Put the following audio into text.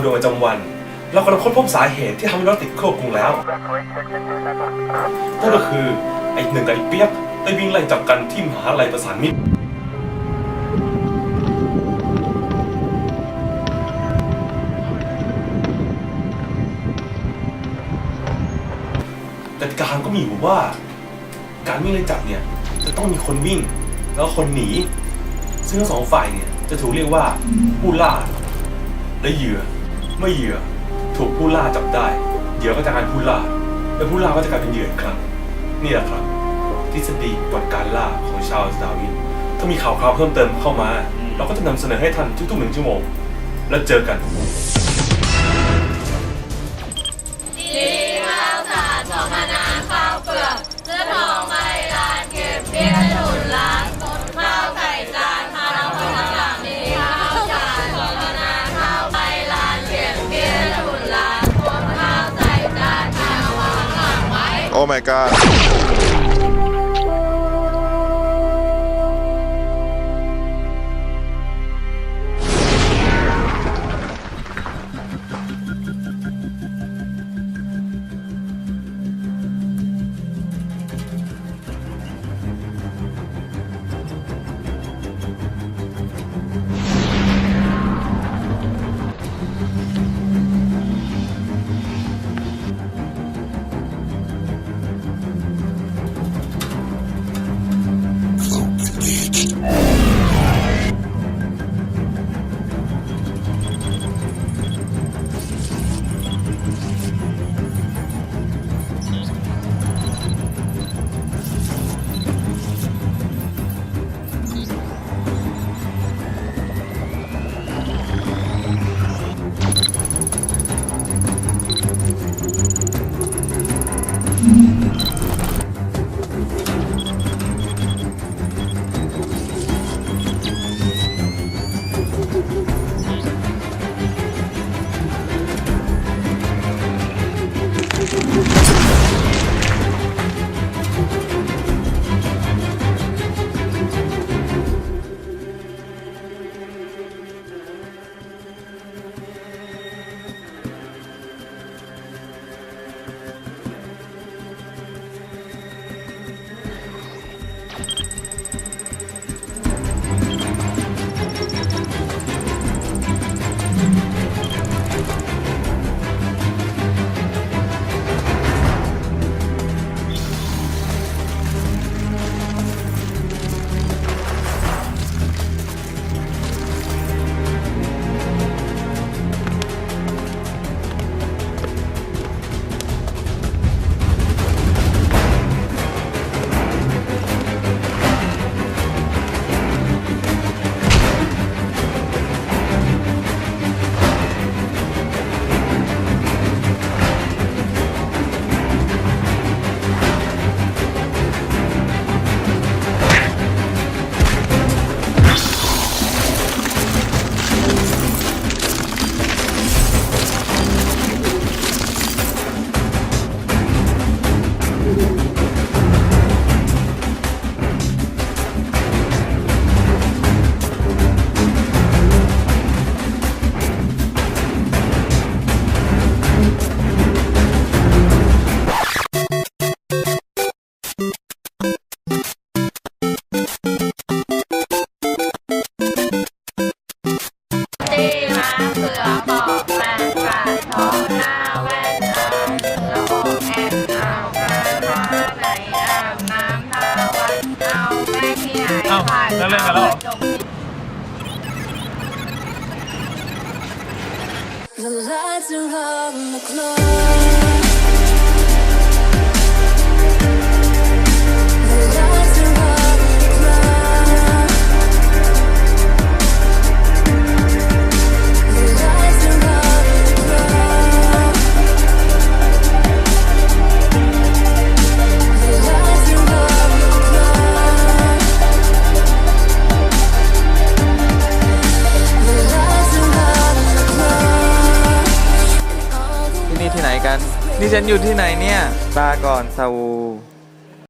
โดยประจำวัน เรากำลังค้นพบสาเหตุที่ทำให้รถติดควบคุมแล้วนั่นก็คือไอ้หนึ่งกับไอ้เปียกได้วิ่งไล่จับกันที่มหาลัยประสานมิตรแต่การก็มีอยู่ว่า การวิ่งไล่จับเนี่ยจะต้องมีคนวิ่งแล้วคนหนี ซึ่งทั้งสองฝ่ายเนี่ยจะถูกเรียกว่าผู้ล่า และเหยื่อเมื่อเหยื่อถูกผู้ล่าจับได้ เหยื่อก็จะกลายเป็นผู้ล่า และผู้ล่าก็จะกลายเป็นเหยื่ออีกครั้ง นี่แหละครับ ทฤษฎีกฎการล่าของชาวดาวิน ถ้ามีข่าวคราวเพิ่มเติมเข้ามา เราก็จะนำเสนอให้ท่านทุกๆหนึ่งชั่วโมง แล้วเจอกัน my god. เล่นกันแล้วเหรอ จบ The lights are on the clock. นี่ฉันอยู่ที่ไหนเนี่ย ตาก่อนซาอู